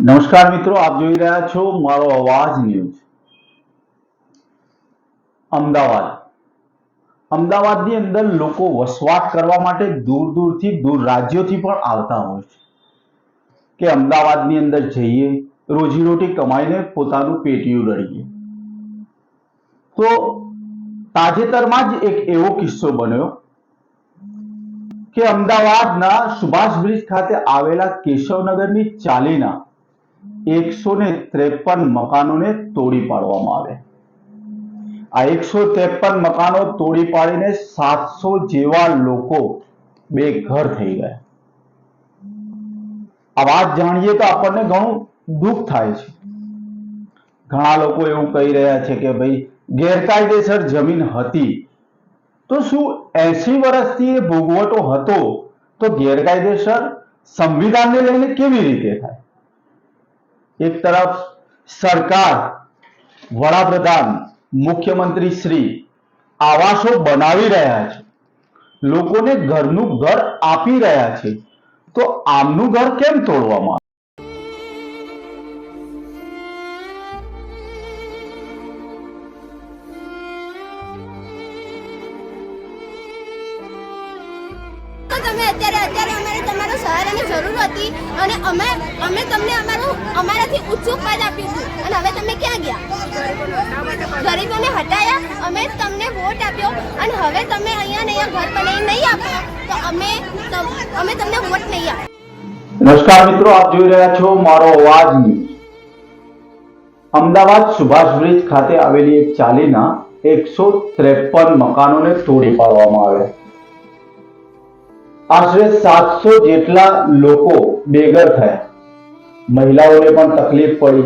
નમસ્કાર મિત્રો, આપ જોઈ રહ્યા છો મારો અવાજ ન્યૂઝ. અમદાવાદ. અમદાવાદની અંદર લોકો વસવાટ કરવા માટે દૂર દૂરથી, દૂર રાજ્યોથી પણ આવતા હોય છે. કે અમદાવાદની અંદર જઈએ, રોજીરોટી કમાઈને પોતાનું પેટીયું રડીએ. તો તાજેતરમાં જ એક એવો કિસ્સો બન્યો કે અમદાવાદના સુભાષ બ્રિજ ખાતે આવેલા કેશવનગરની ચાલીના એકસો ને ત્રેપન મકાનોને તોડી પાડવામાં આવે. આ એકસો ત્રેપન મકાનો તોડી પાડીને સાતસો જેવા લોકો બે ઘર થઈ ગયા. આ વાત જાણીએ તો આપણને ઘણું દુઃખ થાય છે. ઘણા લોકો એવું કહી રહ્યા છે કે ભાઈ ગેરકાયદેસર જમીન હતી. તો શું એસી વર્ષથી એ ભોગવટો હતો તો ગેરકાયદેસર સંવિધાનને લઈને કેવી રીતે થાય? એક તરફ સરકાર, વડાપ્રધાન, મુખ્યમંત્રી શ્રી આવાસો બનાવી રહ્યા છે. લોકોને ઘરનું ઘર આપી રહ્યા છે. તો આમનું ઘર કેમ તોડવામાં અને અમે અમે તમને અમારું અમારાથી ઊંચું પદ આપ્યું અને હવે તમે ક્યાં ગયા? ગરીબોને હટાયા, અમે તમને વોટ આપ્યો. અને હવે તમે અહીંયા અહીંયા ઘર બનાવી નહીં આપો. તો અમે અમે તમને વોટ નહીં આપો નમસ્કાર મિત્રો, આપ જોઈ રહ્યા છો મારો અવાજ ન્યૂઝ. અમદાવાદ સુભાષ બ્રિજ ખાતે આવેલી એક ચાલીના એકસો ત્રેપન મકાનોને તોડી પાડવામાં આવ્યા. આશરે સાતસો જેટલા લોકો બેઘર થયા. મહિલાઓને પણ તકલીફ પડી.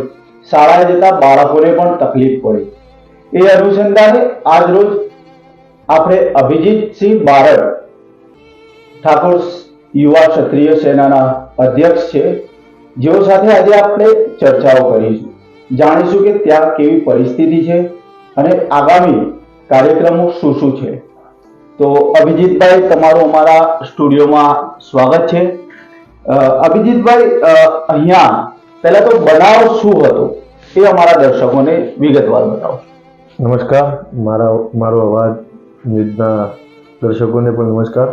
શાળાએ જતા બાળકોને પણ તકલીફ પડી. એ અનુસંધાને આજ રોજ આપણે અભિજીતસિંહ બારડ ઠાકોર યુવા ક્ષત્રિય સેનાના અધ્યક્ષ છે. જેઓ સાથે આજે આપણે ચર્ચાઓ કરીશું. જાણીશું કે ત્યાં કેવી પરિસ્થિતિ છે અને આગામી કાર્યક્રમો શું શું છે. તો અભિજીતભાઈ, તમારું અમારા સ્ટુડિયોમાં સ્વાગત છે. અભિજીતભાઈ અહીંયા પહેલા તો બનાવ શું હતો એ અમારા દર્શકોને વિગતવાર બતાવો. નમસ્કાર, મારા, મારો અવાજ ન્યૂઝના દર્શકોને પણ નમસ્કાર.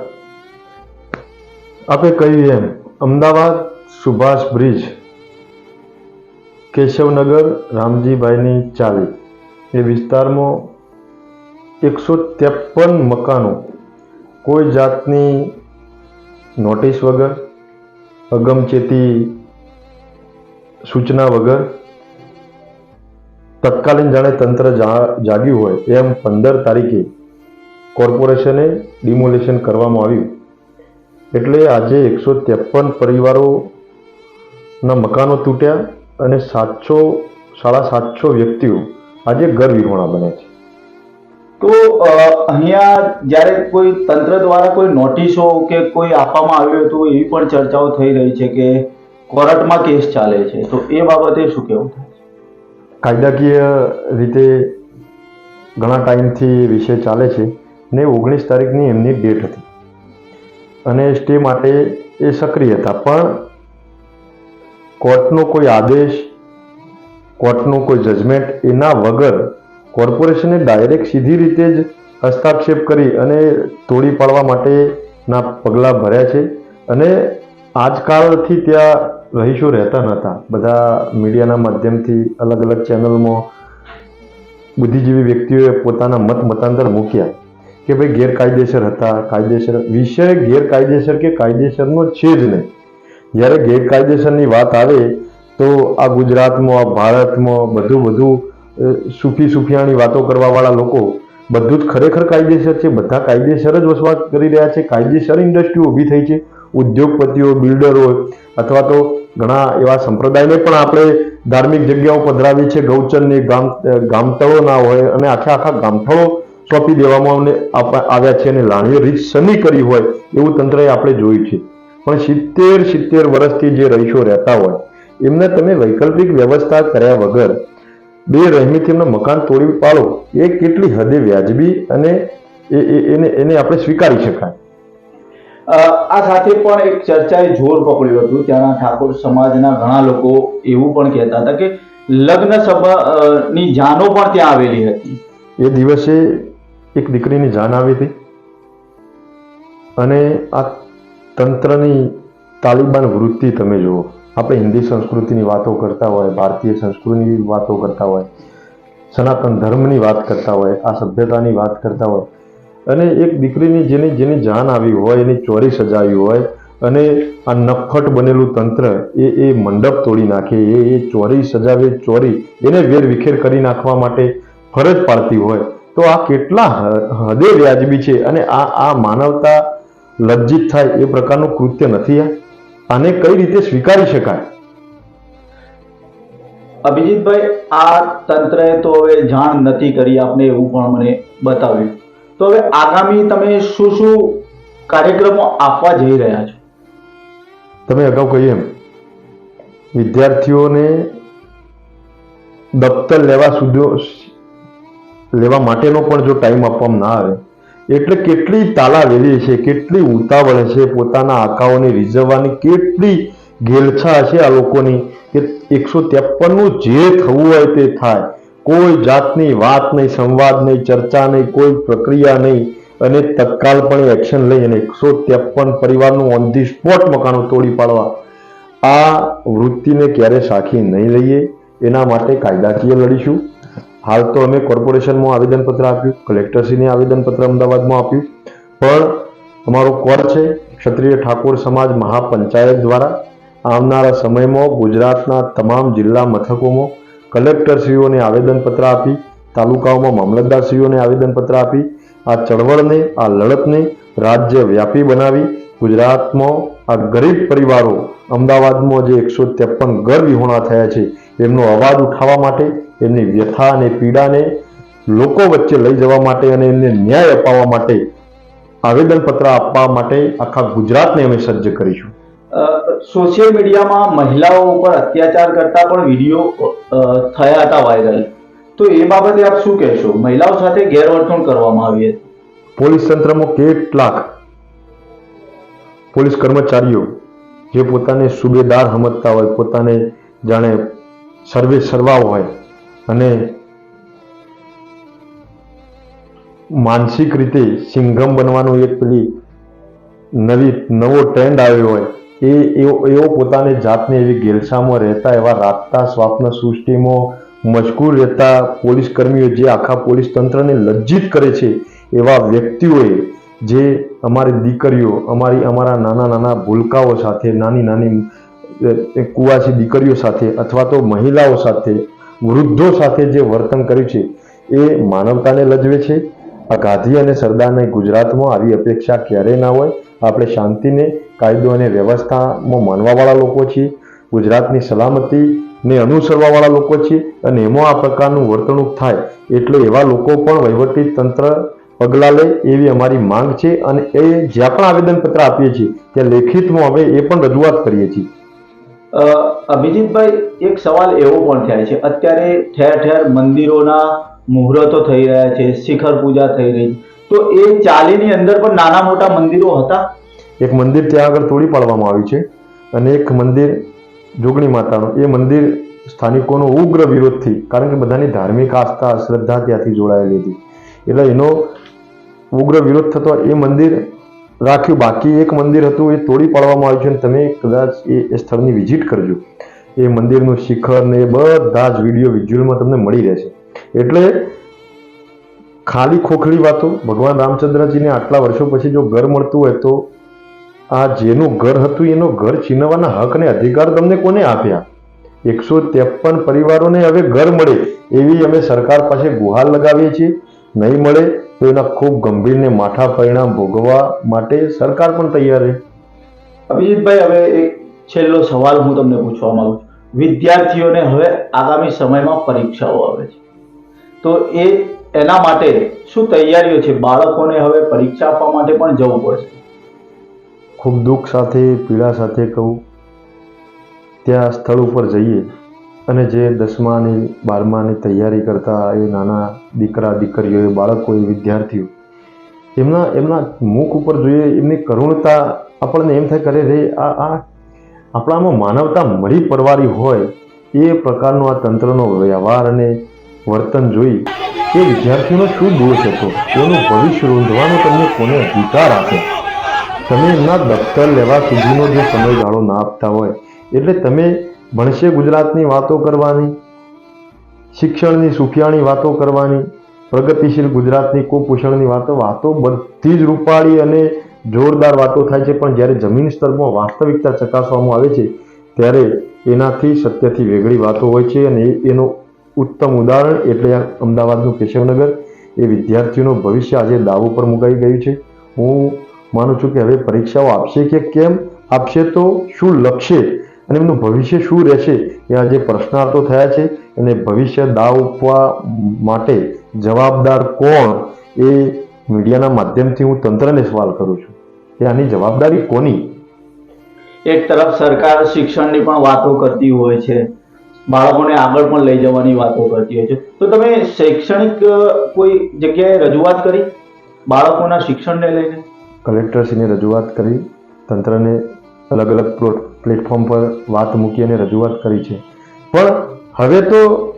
આપણે કહ્યું એમ, અમદાવાદ સુભાષ બ્રિજ, કેશવનગર રામજીભાઈની ચાલી એ વિસ્તારમાં એકસો ત્રેપન મકાનો. કોઈ જાતની નોટિસ વગર, અગમચેતી સૂચના વગર, તત્કાલીન જાણે તંત્ર જાગ્યું હોય એમ પંદર તારીખે કોર્પોરેશને ડિમોલેશન કરવામાં આવ્યું. એટલે આજે એકસો ત્રેપન પરિવારોના મકાનો તૂટ્યા અને સાતસો, સાડા સાતસો વ્યક્તિઓ આજે ઘર વિહોણા બને છે. તો અહીંયા જ્યારે કોઈ તંત્ર દ્વારા કોઈ નોટિસો કે કોઈ આપવામાં આવ્યું હતું, એવી પણ ચર્ચાઓ થઈ રહી છે કે કોર્ટમાં કેસ ચાલે છે. તો એ બાબતે શું કહેવું કાયદાકીય રીતે ઘણા ટાઈમથી વિષય ચાલે છે ને ઓગણીસ તારીખની એમની ડેટ હતી. અને સ્ટે માટે એ સક્રિય હતા. પણ કોર્ટનો કોઈ આદેશ, કોર્ટનું કોઈ જજમેન્ટ એના વગર કોર્પોરેશને ડાયરેક્ટ સીધી રીતે જ હસ્તાક્ષેપ કરી અને તોડી પાડવા માટેના પગલાં ભર્યા છે. અને આજકાલથી ત્યાં રહીશો રહેતા નહોતા. બધા મીડિયાના માધ્યમથી અલગ અલગ ચેનલમાં બુદ્ધિજીવી વ્યક્તિઓએ પોતાના મત મતાંતર મૂક્યા કે ભાઈ ગેરકાયદેસર હતા, કાયદેસર વિષય ગેરકાયદેસર કે કાયદેસરનો છે જ નહીં. જ્યારે ગેરકાયદેસરની વાત આવે તો આ ગુજરાતમાં આ ભારતમાં બધું બધું સૂફી સૂફિયાણી વાતો કરવાવાળા લોકો બધું જ ખરેખર કાયદેસર છે, બધા કાયદેસર જ વસવાટ કરી રહ્યા છે, કાયદેસર ઇન્ડસ્ટ્રી ઊભી થઈ છે, ઉદ્યોગપતિઓ, બિલ્ડરો અથવા તો ઘણા એવા સંપ્રદાયને પણ આપણે ધાર્મિક જગ્યાઓ પધરાવી છે, ગૌચરની ગામ ગામતળો ના હોય અને આખા આખા ગામઠળો સોંપી દેવામાં આવ્યા છે અને લાણીઓ રીત સની કરી હોય એવું તંત્રએ આપણે જોયું છે. પણ સિત્તેર સિત્તેર વર્ષથી જે રહીશો રહેતા હોય, એમને તમે વૈકલ્પિક વ્યવસ્થા કર્યા વગર બે રહેમીથી એમના મકાન તોડી પાડો. એ કેટલી હદે વ્યાજબી અને એને એને આપણે સ્વીકારી શકાય. આ સાથે પણ એક ચર્ચાએ જોર પકડ્યું હતું. ત્યાંના ઠાકોર સમાજના ઘણા લોકો એવું પણ કહેતા હતા કે લગ્ન સભા ની જાનો પણ ત્યાં આવેલી હતી. એ દિવસે એક દીકરીની જાન આવી હતી અને આ તંત્રની તાલિબાન વૃત્તિ તમે જુઓ. આપણે હિન્દી સંસ્કૃતિની વાતો કરતા હોય, ભારતીય સંસ્કૃતિની વાતો કરતા હોય, સનાતન ધર્મની વાત કરતા હોય, આ સભ્યતાની વાત કરતા હોય, અને એક દીકરીની જેની જેની જાન આવી હોય, એની ચોરી સજાવી હોય, અને આ નફટ બનેલું તંત્ર એ એ મંડપ તોડી નાખે, એ એ ચોરી સજાવે, ચોરી એને વેર વિખેર કરી નાખવા માટે ફરજ પાડતી હોય, તો આ કેટલા હદે વ્યાજબી છે, અને આ આ માનવતા લજ્જિત થાય એ પ્રકારનું કૃત્ય નથી આ? આને કઈ રીતે સ્વીકારી શકાય? અભિજીતભાઈ આ તંત્રએ તો હવે જાણ નથી કરી આપને એવું પણ મને બતાવ્યું. તો હવે આગામી તમે શું શું કાર્યક્રમો આપવા જઈ રહ્યા છો? તમે અગાઉ કહીએ એમ વિદ્યાર્થીઓને દફતર લેવા સુધી લેવા માટેનો પણ જો ટાઈમ આપવામાં ના આવે એટલે કેટલી તાલા તાલાવેલી છે, કેટલી ઉતાવળ છે પોતાના આંકાઓને રીઝવવાની, કેટલી ઘેલછા છે આ લોકોની કે એકસો ત્રેપનનું જે થવું હોય તે થાય. કોઈ જાતની વાત નહીં, સંવાદ નહીં, ચર્ચા નહીં, કોઈ પ્રક્રિયા નહીં. અને તત્કાલપણે એક્શન લઈ અને એકસો ત્રેપન પરિવારનું ઓન ધી સ્પોટ મકાનો તોડી પાડવા. આ વૃત્તિને ક્યારે સાખી નહીં લઈએ? એના માટે કાયદાકીય લડીશું. હાલ તો અમે કોર્પોરેશનમાં આવેદનપત્ર આપ્યું, કલેક્ટરશ્રીને આવેદનપત્ર અમદાવાદમાં આપ્યું. પણ અમારો કોર છે, ક્ષત્રિય ઠાકોર સમાજ મહાપંચાયત દ્વારા આવનારા સમયમાં ગુજરાતના તમામ જિલ્લા મથકોમાં કલેક્ટરશ્રીઓને આવેદનપત્ર આપી, તાલુકાઓમાં મામલતદારશ્રીઓને આવેદનપત્ર આપી, આ ચળવળને, આ લડતને રાજ્ય વ્યાપી બનાવી, ગુજરાતમાં આ ગરીબ પરિવારો અમદાવાદમાં જે એકસો ત્રેપન ઘર વિહોણા થયા છે, એમનો અવાજ ઉઠાવવા માટે એમની વ્યથા અને પીડાને લોકો વચ્ચે લઈ જવા માટે અને એમને ન્યાય અપાવવા માટે આવેદનપત્ર આપવા માટે આખા ગુજરાતને અમે સજ્જ કરીશું. સોશિયલ મીડિયામાં મહિલાઓ ઉપર અત્યાચાર કરતા પણ વીડિયો થયા હતા વાયરલ. તો એ બાબતે આપ શું કહેશો? મહિલાઓ સાથે ગેરવર્તણૂક કરવામાં આવી હતી. પોલીસ તંત્રમાં કેટલાક પોલીસ કર્મચારીઓ જે પોતાને સુબેદાર સમજતા હોય પોતાને જાણે સર્વે સર્વા હોય અને માનસિક રીતે સિંઘમ બનવાનું એક પેલી નવી, નવો ટ્રેન્ડ આવ્યો હોય, એ એવો પોતાને જાતને એવી ગેલસામાં રહેતા એવા રાતતા સ્વાપ્ન સૃષ્ટિમાં મજકૂર રહેતા પોલીસ કર્મીઓ જે આખા પોલીસ તંત્રને લજ્જિત કરે છે, એવા વ્યક્તિઓએ જે અમારી દીકરીઓ, અમારી, અમારા નાના નાના ભૂલકાઓ સાથે, નાની નાની કુવાસી દીકરીઓ સાથે અથવા તો મહિલાઓ સાથે વૃદ્ધો સાથે જે વર્તન કર્યું છે, એ માનવતાને લજવે છે. આ ગાંધી અને સરદારને ગુજરાતમાં આવી અપેક્ષા ક્યારેય ના હોય. આપણે શાંતિને, કાયદો અને વ્યવસ્થામાં માનવાવાળા લોકો છીએ. ગુજરાતની સલામતીને અનુસરવાવાળા લોકો છીએ અને એમાં આ પ્રકારનું વર્તણૂક થાય એટલે એવા લોકો પણ વહીવટી તંત્ર પગલાં લે એવી અમારી માંગ છે અને એ જ્યાં પણ આવેદનપત્ર આપીએ છીએ, ત્યાં લેખિતમાં હવે એ પણ રજૂઆત કરીએ છીએ. અભિજીતભાઈ, એક સવાલ એવો પણ થાય છે. અત્યારે ઠેર ઠેર મંદિરોના મુહૂર્તો થઈ રહ્યા છે, શિખર પૂજા થઈ રહી. તો એ ચાલીની અંદર પણ નાના મોટા મંદિરો હતા? એક મંદિર ત્યાં આગળ તોડી પાડવામાં આવ્યું છે અને એક મંદિર જોગણી માતાનું, એ મંદિર સ્થાનિકોનો ઉગ્ર વિરોધથી, કારણ કે બધાની ધાર્મિક આસ્થા, શ્રદ્ધા ત્યાંથી જોડાયેલી હતી. એટલે એનો ઉગ્ર વિરોધ થતો એ મંદિર રાખ્યું. બાકી એક મંદિર હતું, એ તોડી પાડવામાં આવ્યું છે અને તમે કદાચ એ એ સ્થળની વિઝિટ કરજો. એ મંદિરનું શિખર ને એ બધા જ વીડિયો વિઝ્યુઅલમાં તમને મળી રહેશે. એટલે ખાલી ખોખલી વાતો, ભગવાન રામચંદ્રજીને આટલા વર્ષો પછી જો ઘર મળતું હોય તો આ જેનું ઘર હતું, એનો ઘર છીનવવાના હક અને અધિકાર તમને કોને આપ્યા? એકસો ત્રેપન પરિવારોને હવે ઘર મળે, એવી અમે સરકાર પાસે ગુહાર લગાવીએ છીએ. નહીં મળે તો એના ખૂબ ગંભીર ને માઠા પરિણામ ભોગવવા માટે સરકાર પણ તૈયાર છે. અભિજીતભાઈ હવે એક છેલ્લો સવાલ હું તમને પૂછવા માંગુ છું. વિદ્યાર્થીઓને હવે આગામી સમયમાં પરીક્ષાઓ આવે છે. તો એ એના માટે શું તૈયારીઓ છે? બાળકોને હવે પરીક્ષા આપવા માટે પણ જવું પડશે. ખૂબ દુઃખ સાથે પીડા સાથે કહું ત્યાં સ્થળ ઉપર જઈએ. અને જે દસમાની, બારમાની તૈયારી કરતા એ નાના દીકરા, દીકરીઓ, એ બાળકો, એ વિદ્યાર્થીઓ, એમના એમના મુખ ઉપર જોઈએ, એમની કરુણતા આપણને એમ થાય કરે રે, આ આ આપણામાં માનવતા મળી પરવારી હોય, એ પ્રકારનો આ તંત્રનો વ્યવહાર અને વર્તન જોઈ એ વિદ્યાર્થીઓનો શું દોષ હતો એનું ભવિષ્ય રૂંધવાનો તમને કોને અધિકાર આપે? તમે એમના દફતર લેવા સુધીનો જે સમયગાળો ના આપતા હોય, એટલે તમે ભણશે ગુજરાતની વાતો કરવાની, શિક્ષણની સુખિયાણી વાતો કરવાની, પ્રગતિશીલ ગુજરાતની કુપોષણની વાતો વાતો બધી જ રૂપાળી અને જોરદાર વાતો થાય છે. પણ જ્યારે જમીન સ્તરમાં વાસ્તવિકતા ચકાસવામાં આવે છે, ત્યારે એનાથી સત્યથી વેગળી વાતો હોય છે અને એનું ઉત્તમ ઉદાહરણ એટલે અમદાવાદનું કેશવનગર. એ વિદ્યાર્થીઓનું ભવિષ્ય આજે દાવો પર મુકાઈ ગયું છે. હું માનું છું કે હવે પરીક્ષાઓ આપશે કે કેમ? આપશે તો શું લખશે? અને એમનું ભવિષ્ય શું રહેશે એ આજે પ્રશ્નાર્થો થયા છે અને ભવિષ્ય દાવ ઉપવા માટે જવાબદાર કોણ એ મીડિયાના માધ્યમથી હું તંત્રને સવાલ કરું છું. કે આની જવાબદારી કોની? એક તરફ સરકાર શિક્ષણની પણ વાતો કરતી હોય છે. બાળકોને આગળ પણ લઈ જવાની વાતો કરતી હોય છે. તો તમે શૈક્ષણિક કોઈ જગ્યાએ રજૂઆત કરી? બાળકોના શિક્ષણને લઈને? કલેક્ટરશ્રીને રજૂઆત કરી તંત્રને અલગ અલગ પ્લો- પ્લેટફોર્મ પર વાત મૂકી અને રજૂઆત કરી છે. પણ હવે તો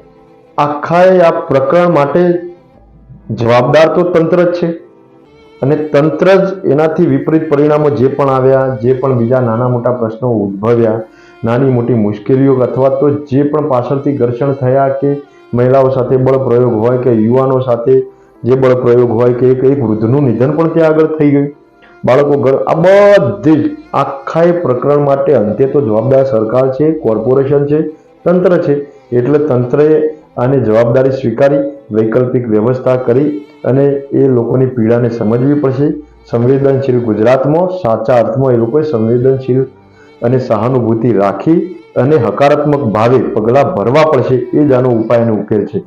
આખા આ પ્રકરણ માટે જવાબદાર તો તંત્ર જ છે. અને તંત્ર જ એનાથી વિપરીત પરિણામો જે પણ આવ્યા, જે પણ બીજા નાના મોટા પ્રશ્નો ઉદ્ભવ્યા, નાની મોટી મુશ્કેલીઓ અથવા તો જે પણ પાછળથી ઘર્ષણ થયા કે મહિલાઓ સાથે બળપ્રયોગ હોય કે યુવાનો સાથે જે બળપ્રયોગ હોય કે એક વૃદ્ધનું નિધન પણ ત્યાં આગળ થઈ ગયું. બાળકો ઘર આ બધી જ આખા એ પ્રકરણ માટે અંતે તો જવાબદાર સરકાર છે, કોર્પોરેશન છે, તંત્ર છે. એટલે તંત્રએ આની જવાબદારી સ્વીકારી, વૈકલ્પિક વ્યવસ્થા કરી અને એ લોકોની પીડાને સમજવી પડશે. સંવેદનશીલ ગુજરાતમાં સાચા અર્થમાં એ લોકોએ સંવેદનશીલ અને સહાનુભૂતિ રાખી અને હકારાત્મક ભાવે પગલાં ભરવા પડશે એ જ આનો ઉપાય અને ઉકેલ છે.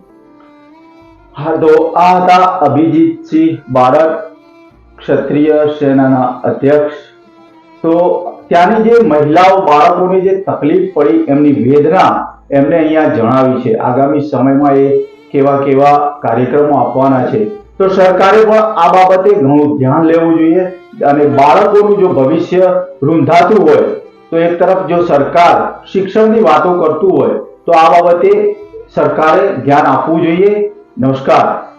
હા, તો આ હતા અભિજીતસિંહ બાળક ક્ષત્રિય સેનાના અધ્યક્ષ. તો ત્યાંની જે મહિલાઓ, બાળકોને જે તકલીફ પડી એમની વેદના એમને અહીંયા જણાવી છે. આગામી સમયમાં એ કેવા કેવા કાર્યક્રમો આપવાના છે. તો સરકારે પણ આ બાબતે ઘણું ધ્યાન લેવું જોઈએ અને બાળકોનું જો ભવિષ્ય રૂંધાતું હોય, તો એક તરફ જો સરકાર શિક્ષણની વાતો કરતું હોય, તો આ બાબતે સરકારે ધ્યાન આપવું જોઈએ. નમસ્કાર.